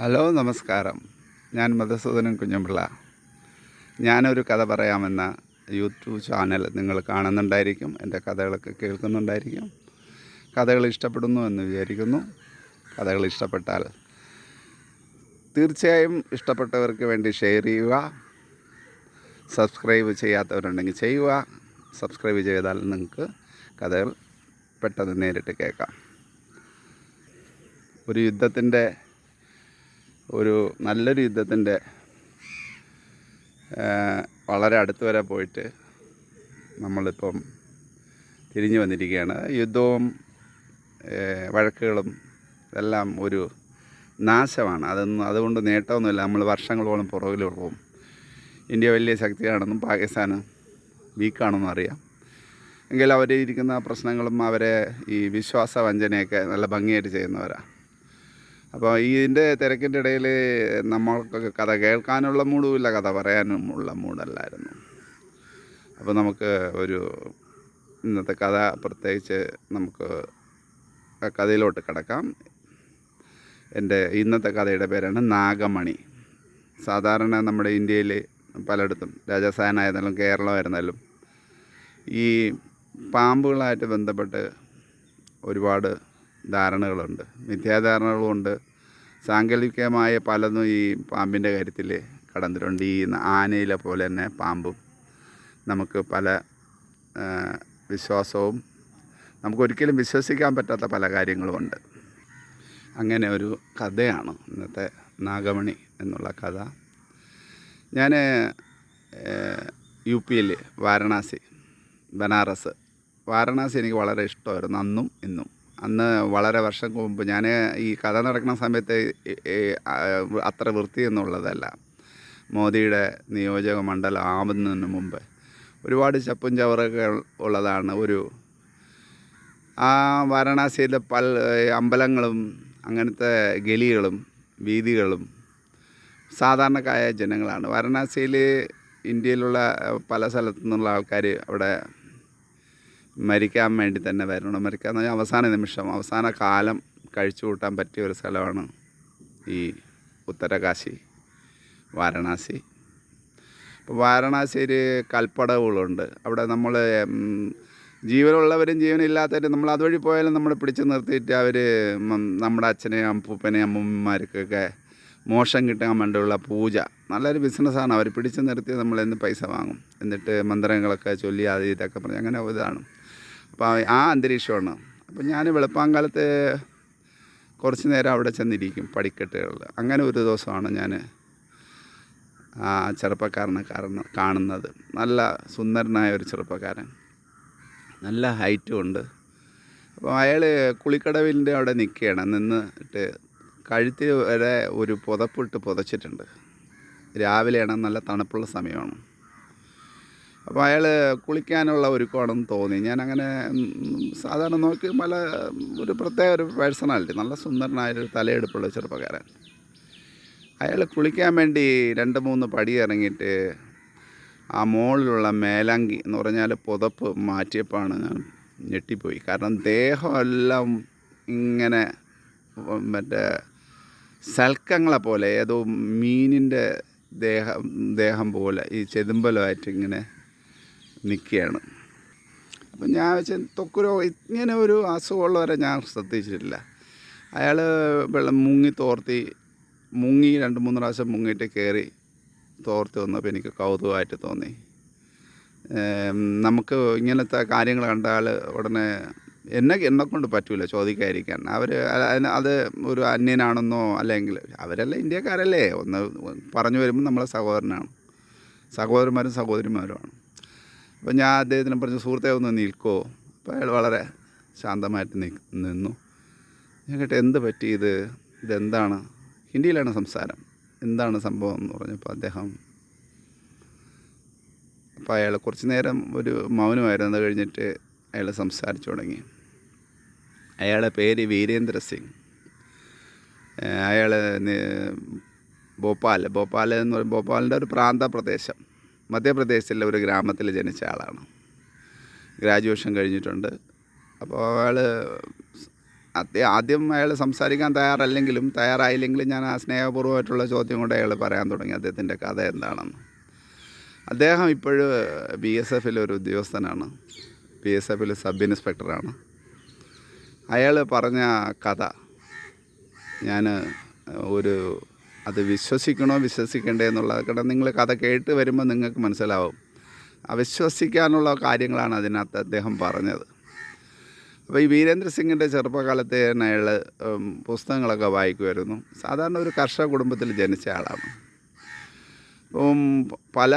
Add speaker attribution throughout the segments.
Speaker 1: Hello നമസ്കാരം. ഞാൻ മധുസൂദനൻ കുഞ്ഞമ്പിള്ള. ഞാനൊരു കഥ പറയാമെന്ന യൂട്യൂബ് ചാനൽ നിങ്ങൾ കാണുന്നുണ്ടായിരിക്കും. എന്റെ കഥകളൊക്കെ കേൾക്കുന്നുണ്ടായിരിക്കും. കഥകൾ ഇഷ്ടപ്പെടുന്നു എന്ന് വിചാരിക്കുന്നു. കഥകൾ ഇഷ്ടപ്പെട്ടാൽ തീർച്ചയായും ഇഷ്ടപ്പെട്ടവർക്ക് വേണ്ടി ഷെയർ ചെയ്യുക. സബ്സ്ക്രൈബ് ചെയ്യാത്തവരുണ്ടെങ്കിൽ ചെയ്യുക. സബ്സ്ക്രൈബ് ചെയ്താൽ നിങ്ങൾക്ക് കഥകൾ പെട്ടെന്ന് നേരിട്ട് കേൾക്കാം. ഒരു യുദ്ധത്തിന്റെ ഒരു നല്ലൊരു യുദ്ധത്തിന്റെ വളരെ അടുത്ത് വരെ പോയിട്ട് നമ്മളിപ്പം തിരിഞ്ഞു വന്നിരിക്കുകയാണ്. യുദ്ധവും വഴക്കുകളും എല്ലാം ഒരു നാശമാണ്. അതൊന്നും അതുകൊണ്ട് നേട്ടമൊന്നുമില്ല. നമ്മൾ വർഷങ്ങളോളം പുറകിൽ പോകും. ഇന്ത്യ വലിയ ശക്തിയാണെന്നും പാകിസ്ഥാൻ വീക്കാണെന്നും അറിയാം. എങ്കിൽ അവരിരിക്കുന്ന പ്രശ്നങ്ങളും അവരെ ഈ വിശ്വാസ വഞ്ചനയൊക്കെ നല്ല ഭംഗിയായിട്ട് ചെയ്യുന്നവരാണ് അപ്പോൾ ഇതിന്റെ തിരക്കിന്റെ ഇടയിൽ നമ്മൾക്ക് കഥ കേൾക്കാനുള്ള മൂടുമില്ല കഥ പറയാനും ഉള്ള മൂടല്ലായിരുന്നു അപ്പോൾ നമുക്ക് ഒരു ഇന്നത്തെ കഥ പ്രത്യേകിച്ച് നമുക്ക് ആ കഥയിലോട്ട് കിടക്കാം. എന്റെ ഇന്നത്തെ കഥയുടെ പേരാണ് നാഗമണി. സാധാരണ നമ്മുടെ ഇന്ത്യയിൽ പലയിടത്തും രാജസ്ഥാനായിരുന്നാലും കേരളമായിരുന്നാലും ഈ പാമ്പുകളായിട്ട് ബന്ധപ്പെട്ട് ഒരുപാട് ധാരണകളുണ്ട്. മിഥ്യാധാരണകളുമുണ്ട്. സാങ്കല്പികമായ പലതും ഈ പാമ്പിന്റെ കാര്യത്തിൽ കടന്നിട്ടുണ്ട്. ഈ ആനയിലെ പോലെ തന്നെ പാമ്പും നമുക്ക് പല വിശ്വാസവും നമുക്കൊരിക്കലും വിശ്വസിക്കാൻ പറ്റാത്ത പല കാര്യങ്ങളുമുണ്ട്. അങ്ങനെ ഒരു കഥയാണ് ഇന്നത്തെ നാഗമണി എന്നുള്ള കഥ. ഞാൻ യു പിയിൽ വാരണാസി ബനാറസ്. വാരണാസി എനിക്ക് വളരെ ഇഷ്ടമായിരുന്നു അന്നും ഇന്നും. അന്ന് വളരെ വർഷം മുമ്പ് ഞാൻ ഈ കഥ നടക്കുന്ന സമയത്ത് അത്ര വൃത്തി എന്നുള്ളതല്ല. മോദിയുടെ നിയോജക മണ്ഡലം ആവുന്നതിന് മുമ്പ് ഒരുപാട് ചപ്പും ചവറൊക്കെ ഉള്ളതാണ് ഒരു ആ വാരണാസിയിലെ പൽ അമ്പലങ്ങളും അങ്ങനത്തെ ഗലികളും വീതികളും സാധാരണക്കായ ജനങ്ങളാണ്. വാരണാസിയിൽ ഇന്ത്യയിലുള്ള പല സ്ഥലത്തു നിന്നുള്ള ആൾക്കാർ അവിടെ മരിക്കാൻ വേണ്ടി തന്നെ വരണം. മരിക്കാൻ പറഞ്ഞാൽ അവസാന നിമിഷം അവസാന കാലം കഴിച്ചു കൂട്ടാൻ പറ്റിയ ഒരു സ്ഥലമാണ് ഈ ഉത്തരകാശി വാരണാസി. ഇപ്പോൾ വാരണാസിയിൽ കൽപ്പടവുകളുണ്ട്. അവിടെ നമ്മൾ ജീവനുള്ളവരും ജീവനില്ലാത്തവരും നമ്മൾ അതുവഴി പോയാലും നമ്മൾ പിടിച്ചു നിർത്തിയിട്ട് അവർ നമ്മുടെ അച്ഛനെയും അപ്പൂപ്പനെയും അമ്മൂമ്മമാർക്കൊക്കെ മോശം കിട്ടാൻ വേണ്ടിയുള്ള പൂജ. നല്ലൊരു ബിസിനസ്സാണ്. അവർ പിടിച്ചു നിർത്തി നമ്മൾ എന്ന് പൈസ വാങ്ങും. എന്നിട്ട് മന്ത്രങ്ങളൊക്കെ ചൊല്ലി അത് ഇതൊക്കെ പറഞ്ഞ് അങ്ങനെ ഇതാണ്. അപ്പോൾ ആ അന്തരീക്ഷമാണ്. അപ്പോൾ ഞാൻ വെളുപ്പാങ്കാലത്ത് കുറച്ച് നേരം അവിടെ ചെന്നിരിക്കും പടിക്കെട്ടുകളിൽ അങ്ങനെ ഒരു ദിവസമാണ് ഞാൻ ആ ചെറുപ്പക്കാരനെ കാരണം കാണുന്നത്. നല്ല സുന്ദരനായ ഒരു ചെറുപ്പക്കാരൻ. നല്ല ഹൈറ്റും ഉണ്ട്. അപ്പോൾ അയാൾ കുളിക്കടവിന്റെ അവിടെ നിൽക്കുകയാണ്. നിന്നിട്ട് കഴുത്തിൽ വരെ ഒരു പുതപ്പിട്ട് പുതച്ചിട്ടുണ്ട്. രാവിലെയാണ് നല്ല തണുപ്പുള്ള സമയമാണ്. അപ്പോൾ അയാൾ കുളിക്കാനുള്ള ഒരുക്കമാണെന്ന് തോന്നി. ഞാൻ അങ്ങനെ സാധാരണ നോക്കി പല ഒരു പ്രത്യേക ഒരു പേഴ്സണാലിറ്റി. നല്ല സുന്ദരനായൊരു തലയെടുപ്പുള്ള ചെറുപ്പക്കാരൻ. അയാൾ കുളിക്കാൻ വേണ്ടി രണ്ട് മൂന്ന് പടി ഇറങ്ങിയിട്ട് ആ മുകളിലുള്ള മേലങ്കി എന്ന് പറഞ്ഞാൽ പുതപ്പ് മാറ്റിയപ്പോഴാണ് ഞാൻ ഞെട്ടിപ്പോയി. കാരണം ദേഹമെല്ലാം ഇങ്ങനെ മറ്റേ സൽക്കങ്ങളെ പോലെ ഏതോ മീനിന്റെ ദേഹം ദേഹം പോലെ ഈ ചെതുമ്പലമായിട്ട് ഇങ്ങനെ നിൽക്കുകയാണ്. അപ്പം ഞാൻ വെച്ച തൊക്കുരോ ഇങ്ങനെ ഒരു അസുഖമുള്ളവരെ ഞാൻ ശ്രദ്ധിച്ചിട്ടില്ല. അയാൾ വെള്ളം മുങ്ങി തോർത്തി മുങ്ങി രണ്ട് മൂന്ന് പ്രാവശ്യം മുങ്ങിയിട്ട് കയറി തോർത്തി വന്നപ്പോൾ എനിക്ക് കൗതുകമായിട്ട് തോന്നി. നമുക്ക് ഇങ്ങനത്തെ കാര്യങ്ങൾ കണ്ടാൽ ഉടനെ എന്നെ എന്നെ കൊണ്ട് പറ്റൂല ചോദിക്കാതിരിക്കാൻ. അവർ അത് ഒരു അന്യനാണെന്നോ അല്ലെങ്കിൽ അവരല്ല ഇന്ത്യക്കാരല്ലേ? ഒന്ന് പറഞ്ഞു വരുമ്പോൾ നമ്മളെ സഹോദരനാണ്. സഹോദരന്മാരും സഹോദരിമാരുമാണ്. അപ്പോൾ ഞാൻ അദ്ദേഹത്തിനെ പറഞ്ഞു സുഹൃത്തെ ഒന്ന് നിൽക്കുമോ അപ്പോൾ അയാൾ വളരെ ശാന്തമായിട്ട് നിന്നു. ഞാൻ കേട്ടെ എന്ത് പറ്റി ഇത്? ഇതെന്താണ്? ഹിന്ദിയിലാണ് സംസാരം. എന്താണ് സംഭവം? എന്ന് പറഞ്ഞപ്പോൾ അദ്ദേഹം അപ്പോൾ അയാൾ കുറച്ച് നേരം ഒരു മൗനമായിരുന്നു. അത് കഴിഞ്ഞിട്ട് അയാൾ സംസാരിച്ചു തുടങ്ങി. അയാളുടെ പേര് വീരേന്ദ്ര സിംഗ്. അയാൾ ഭോപ്പാൽ. ഭോപ്പാൽ എന്ന് പറയുമ്പോൾ ഭോപ്പാലിന്റെ ഒരു പ്രാന്ത പ്രദേശം മധ്യപ്രദേശിലെ ഒരു ഗ്രാമത്തിൽ ജനിച്ച ആളാണ്. ഗ്രാജുവേഷൻ കഴിഞ്ഞിട്ടുണ്ട്. അപ്പോൾ അയാൾ ആദ്യം അയാൾ സംസാരിക്കാൻ തയ്യാറല്ലെങ്കിലും തയ്യാറായില്ലെങ്കിലും ഞാൻ ആ സ്നേഹപൂർവമായിട്ടുള്ള ചോദ്യം കൊണ്ട് അയാൾ പറയാൻ തുടങ്ങി അദ്ദേഹത്തിന്റെ കഥ എന്താണെന്ന്. അദ്ദേഹം ഇപ്പോഴും ബി എസ് എഫിൽ ഒരു ഉദ്യോഗസ്ഥനാണ്. ബി എസ് എഫിൽ സബ് ഇൻസ്പെക്ടറാണ്. അയാൾ പറഞ്ഞ കഥ ഞാൻ ഒരു അത് വിശ്വസിക്കണോ വിശ്വസിക്കണ്ടേ എന്നുള്ളത് കാരണം നിങ്ങൾ കഥ കേട്ട് വരുമ്പോൾ നിങ്ങൾക്ക് മനസ്സിലാവും. അവിശ്വസിക്കാനുള്ള കാര്യങ്ങളാണ് അതിനകത്ത് അദ്ദേഹം പറഞ്ഞത്. അപ്പോൾ ഈ വീരേന്ദ്ര സിംഗിന്റെ ചെറുപ്പകാലത്തെ തന്നെ അയാൾ പുസ്തകങ്ങളൊക്കെ വായിക്കുമായിരുന്നു. സാധാരണ ഒരു കർഷക കുടുംബത്തിൽ ജനിച്ച ആളാണ്. അപ്പം പല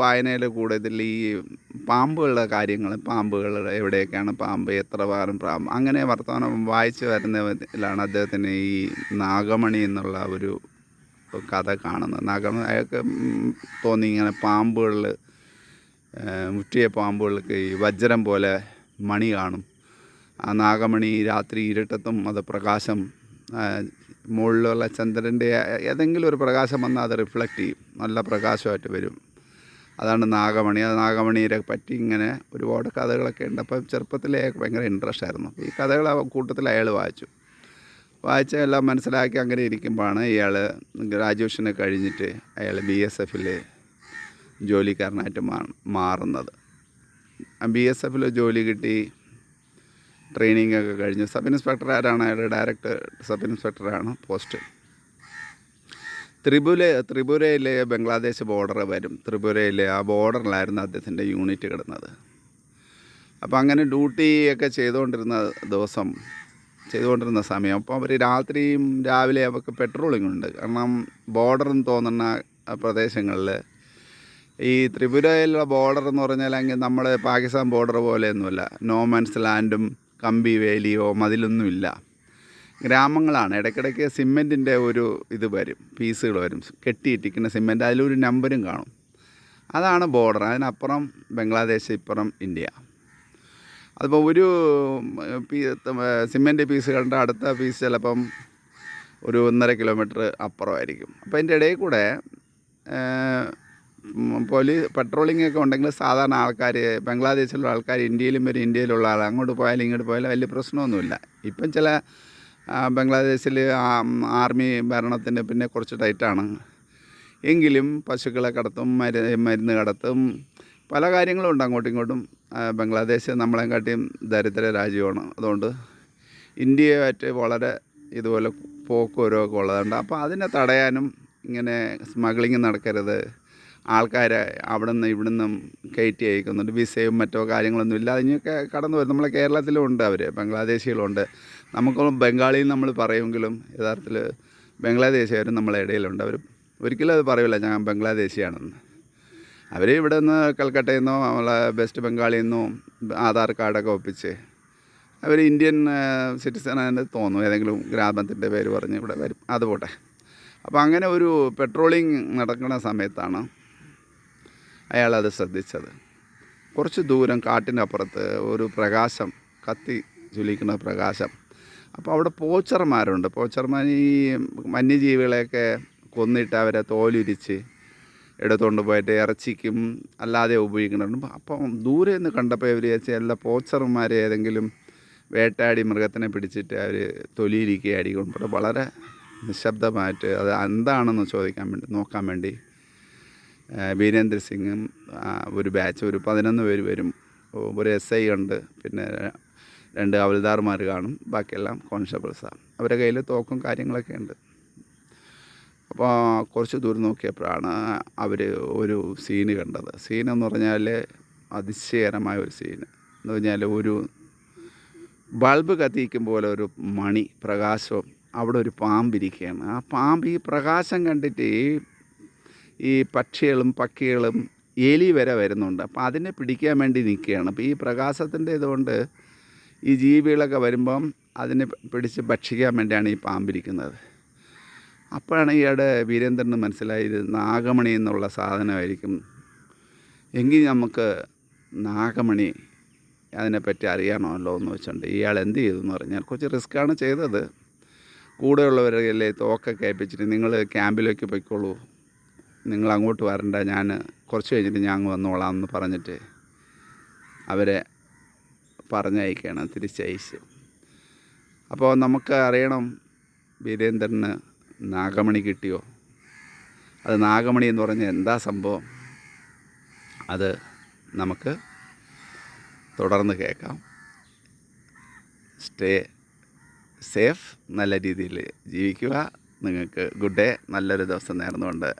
Speaker 1: വായനയിൽ കൂടുതൽ ഈ പാമ്പുകളുടെ കാര്യങ്ങൾ പാമ്പുകൾ എവിടെയൊക്കെയാണ് പാമ്പ് എത്ര വാരം പാമ്പ് അങ്ങനെ വർത്തമാനം വായിച്ചു വരുന്നതിലാണ് അദ്ദേഹത്തിന് ഈ നാഗമണി എന്നുള്ള ഒരു കഥ കാണുന്നത്. നാഗമണി അയാൾക്ക് തോന്നി ഇങ്ങനെ പാമ്പുകളിൽ മുറ്റിയ പാമ്പുകൾക്ക് ഈ വജ്രം പോലെ മണി കാണും. ആ നാഗമണി രാത്രി ഇരുട്ടത്തും അത് പ്രകാശം മുകളിലുള്ള ചന്ദ്രന്റെ ഏതെങ്കിലും ഒരു പ്രകാശം വന്നാൽ അത് റിഫ്ലക്റ്റ് ചെയ്യും. നല്ല പ്രകാശമായിട്ട് വരും. അതാണ് നാഗമണി. അത് നാഗമണിയെ പറ്റി ഇങ്ങനെ ഒരുപാട് കഥകളൊക്കെ ഉണ്ട്. അപ്പം ചെറുപ്പത്തിലേ ഭയങ്കര ഇൻട്രസ്റ്റ് ആയിരുന്നു. ഈ കഥകൾ ആ കൂട്ടത്തിൽ അയാൾ വായിച്ചു. വായിച്ച എല്ലാം മനസ്സിലാക്കി അങ്ങനെ ഇരിക്കുമ്പോഴാണ് ഇയാൾ ഗ്രാജുവേഷന് കഴിഞ്ഞിട്ട് അയാൾ ബി എസ് എഫിൽ ജോലിക്കാരനായിട്ട് മാറുന്നത്. ബി എസ് എഫിൽ ജോലി കിട്ടി ട്രെയിനിങ് ഒക്കെ കഴിഞ്ഞു. സബ് ഇൻസ്പെക്ടർ ആരാണ്? അയാൾ ഡയറക്ടർ സബ് ഇൻസ്പെക്ടറാണ് പോസ്റ്റ്. ത്രിപുര ത്രിപുരയിലെ ബംഗ്ലാദേശ് ബോർഡർ വരും. ത്രിപുരയിലെ ആ ബോർഡറിലായിരുന്നു അദ്ദേഹത്തിന്റെ യൂണിറ്റ് കിടന്നത്. അപ്പോൾ അങ്ങനെ ഡ്യൂട്ടി ഒക്കെ ചെയ്തുകൊണ്ടിരുന്ന ദിവസം ചെയ്തുകൊണ്ടിരുന്ന സമയം. അപ്പോൾ അവർ രാത്രിയും രാവിലെ അവർക്ക് പെട്രോളിംഗ് ഉണ്ട്. കാരണം ബോർഡർ എന്ന് തോന്നുന്ന പ്രദേശങ്ങളിൽ ഈ ത്രിപുരയിലുള്ള ബോർഡർ എന്ന് പറഞ്ഞാൽ അങ്ങ് നമ്മൾ പാകിസ്ഥാൻ ബോർഡർ പോലെയൊന്നുമല്ല. നോ മാൻസ് ലാൻഡും കമ്പി വേലിയോ മതിലൊന്നുമില്ല ഗ്രാമങ്ങളാണ്. ഇടയ്ക്കിടയ്ക്ക് സിമെന്റിന്റെ ഒരു ഇത് വരും. പീസുകൾ വരും. കെട്ടിയിട്ടിരിക്കുന്ന സിമെന്റ് അതിലൊരു നമ്പരും കാണും. അതാണ് ബോർഡർ അതിനപ്പുറം ബംഗ്ലാദേശ് ഇപ്പുറം ഇന്ത്യ. അതിപ്പോൾ ഒരു പീ സിമെന്റ് പീസ് കണ്ട അടുത്ത പീസ് ചിലപ്പം ഒരു ഒന്നര കിലോമീറ്റർ അപ്പുറമായിരിക്കും. അപ്പോൾ അതിന്റെ ഇടയിൽ കൂടെ പോലീ പെട്രോളിംഗ് ഒക്കെ ഉണ്ടെങ്കിൽ സാധാരണ ആൾക്കാർ ബംഗ്ലാദേശിലുള്ള ആൾക്കാർ ഇന്ത്യയിലും വരും ഇന്ത്യയിലുള്ള ആൾ അങ്ങോട്ട് പോയാലും ഇങ്ങോട്ട് പോയാലും വലിയ പ്രശ്നമൊന്നുമില്ല. ഇപ്പം ചില ബംഗ്ലാദേശിൽ ആർമി ഭരണത്തിന്റെ പിന്നെ കുറച്ച് ടൈറ്റാണ്. എങ്കിലും പശുക്കളെ കടത്തും മരുന്ന് മരുന്ന് കടത്തും പല കാര്യങ്ങളും ഉണ്ട് അങ്ങോട്ടും ഇങ്ങോട്ടും. ബംഗ്ലാദേശ് നമ്മളെക്കാട്ടിയും ദരിദ്ര രാജ്യമാണ്. അതുകൊണ്ട് ഇന്ത്യയുമായിട്ട് വളരെ ഇതുപോലെ പോക്കുവരവൊക്കെ ഉള്ളതുണ്ട് അപ്പോൾ അതിനെ തടയാനും ഇങ്ങനെ സ്മഗ്ലിങ് നടക്കരുത്. ആൾക്കാരെ അവിടെ നിന്ന് ഇവിടെ നിന്നും കയറ്റി അയക്കുന്നുണ്ട്. വിസയും മറ്റോ കാര്യങ്ങളൊന്നും ഇല്ല അതിനൊക്കെ കടന്നു വരും. നമ്മളെ കേരളത്തിലും ഉണ്ട് അവർ ബംഗ്ലാദേശികളുണ്ട്. നമുക്ക് ബംഗാളിയിൽ നമ്മൾ പറയുമെങ്കിലും യഥാർത്ഥത്തിൽ ബംഗ്ലാദേശുകാരും നമ്മളെ ഇടയിലുണ്ട്. അവർ ഒരിക്കലും അത് പറയില്ല ഞാൻ ബംഗ്ലാദേശിയാണെന്ന്. അവർ ഇവിടെ നിന്ന് കൽക്കട്ടയിൽ നിന്നോ നമ്മളെ വെസ്റ്റ് ബംഗാളിൽ നിന്നോ ആധാർ കാർഡൊക്കെ ഒപ്പിച്ച് അവർ ഇന്ത്യൻ സിറ്റിസൺ ആയിട്ട് തോന്നും. ഏതെങ്കിലും ഗ്രാമത്തിന്റെ പേര് പറഞ്ഞ് ഇവിടെ വരും. അതുപോട്ടെ അപ്പോൾ അങ്ങനെ ഒരു പെട്രോളിങ് നടക്കുന്ന സമയത്താണ് അയാളത് ശ്രദ്ധിച്ചത്. കുറച്ച് ദൂരം കാട്ടിനപ്പുറത്ത് ഒരു പ്രകാശം കത്തി ജ്വലിക്കുന്ന പ്രകാശം. അപ്പോൾ അവിടെ പോച്ചർമാരുണ്ട്. പോച്ചർമാർ ഈ വന്യജീവികളെയൊക്കെ കൊന്നിട്ട് അവരെ തോലുരിച്ച് എടുത്തുകൊണ്ട് പോയിട്ട് ഇറച്ചിക്കും അല്ലാതെ ഉപയോഗിക്കുന്നുണ്ട്. അപ്പം ദൂരെ നിന്ന് കണ്ടപ്പോൾ ഇവർ എല്ലാ പോച്ചർമാർ ഏതെങ്കിലും വേട്ടാടി മൃഗത്തിനെ പിടിച്ചിട്ട് അവർ തൊലിയിരിക്കുക അടിക്കൊണ്ട് വളരെ നിശബ്ദമായിട്ട് അത് എന്താണെന്ന് ചോദിക്കാൻ വേണ്ടി നോക്കാൻ വേണ്ടി വീരേന്ദ്ര സിംഗും ഒരു ബാച്ച് ഒരു പതിനൊന്ന് പേര് വരും. ഒരു എസ് ഐ ഉണ്ട്. പിന്നെ രണ്ട് അവൽദാർമാർ കാണും. ബാക്കിയെല്ലാം കോൺസ്റ്റബിൾസാണ് അവരുടെ കയ്യിൽ തോക്കും കാര്യങ്ങളൊക്കെ ഉണ്ട്. അപ്പോൾ കുറച്ച് ദൂരം നോക്കിയപ്പോഴാണ് അവർ ഒരു സീന് കണ്ടത്. സീനെന്ന് പറഞ്ഞാൽ അതിശയകരമായ ഒരു സീന്. എന്ന് പറഞ്ഞാൽ ഒരു ബൾബ് കത്തിക്കും പോലെ ഒരു മണി പ്രകാശം അവിടെ ഒരു പാമ്പിരിക്കുകയാണ്. ആ പാമ്പ് ഈ പ്രകാശം കണ്ടിട്ട് ഈ ഈ പക്ഷികളും പക്കികളും എലി വരെ വരുന്നുണ്ട്. അപ്പോൾ അതിനെ പിടിക്കാൻ വേണ്ടി നിൽക്കുകയാണ്. അപ്പോൾ ഈ പ്രകാശത്തിന്റെ ഇതുകൊണ്ട് ഈ ജീവികളൊക്കെ വരുമ്പം അതിനെ പിടിച്ച് ഭക്ഷിക്കാൻ വേണ്ടിയാണ് ഈ പാമ്പിരിക്കുന്നത്. അപ്പോഴാണ് ഇയാളുടെ വീരേന്ദ്രന് മനസ്സിലായത് നാഗമണി എന്നുള്ള സാധനമായിരിക്കും. എങ്കിൽ നമുക്ക് നാഗമണി അതിനെപ്പറ്റി അറിയണമല്ലോ എന്ന് വെച്ചുകൊണ്ട് ഇയാൾ എന്ത് ചെയ്തു എന്ന് പറഞ്ഞാൽ കുറച്ച് റിസ്ക്കാണ് ചെയ്തത്. കൂടെയുള്ളവരല്ലേ തോക്കൊക്കെ ഏൽപ്പിച്ചിട്ട് നിങ്ങൾ ക്യാമ്പിലേക്ക് പോയിക്കോളൂ. നിങ്ങൾ അങ്ങോട്ട് വരണ്ട ഞാൻ കുറച്ച് കഴിഞ്ഞിട്ട് ഞാൻ അങ്ങ് വന്നോളാം എന്ന് പറഞ്ഞിട്ട് അവരെ പറഞ്ഞയക്കുകയാണ് തിരിച്ചയച്ച്. അപ്പോൾ നമുക്ക് അറിയണം വീരേന്ദ്രന് നാഗമണി കിട്ടിയോ? അത് നാഗമണി എന്ന് പറഞ്ഞാൽ എന്താ സംഭവം? അത് നമുക്ക് തുടർന്ന് കേൾക്കാം. സ്റ്റേ സേഫ് നല്ല രീതിയിൽ ജീവിക്കുക. നിങ്ങൾക്ക് ഗുഡ് ഡേ നല്ലൊരു ദിവസം നേർന്നുകൊണ്ട്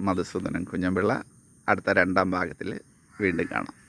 Speaker 1: മധുസൂദനൻ കുഞ്ഞമ്പിള്ള. അടുത്ത രണ്ടാം ഭാഗത്തിൽ വീണ്ടും കാണാം.